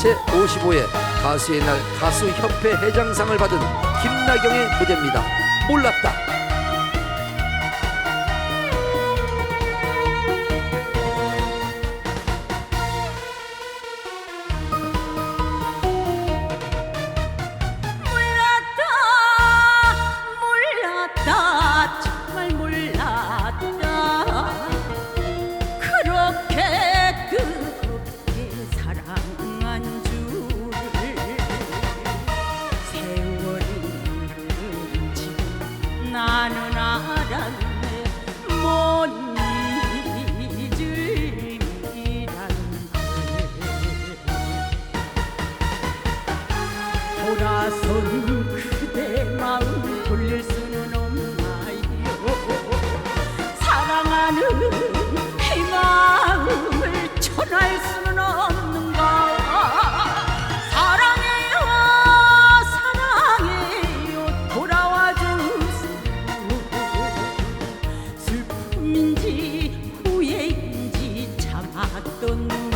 제55회 가수의 날 가수협회 회장상을 받은 김나경의 무대입니다. 몰랐다. 돌아선 그대 마음 돌릴 수는 없나요 사랑하는 이 마음을 전할 수는 顿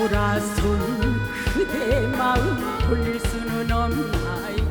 돌아선 그대 마음 돌릴 수는 없나요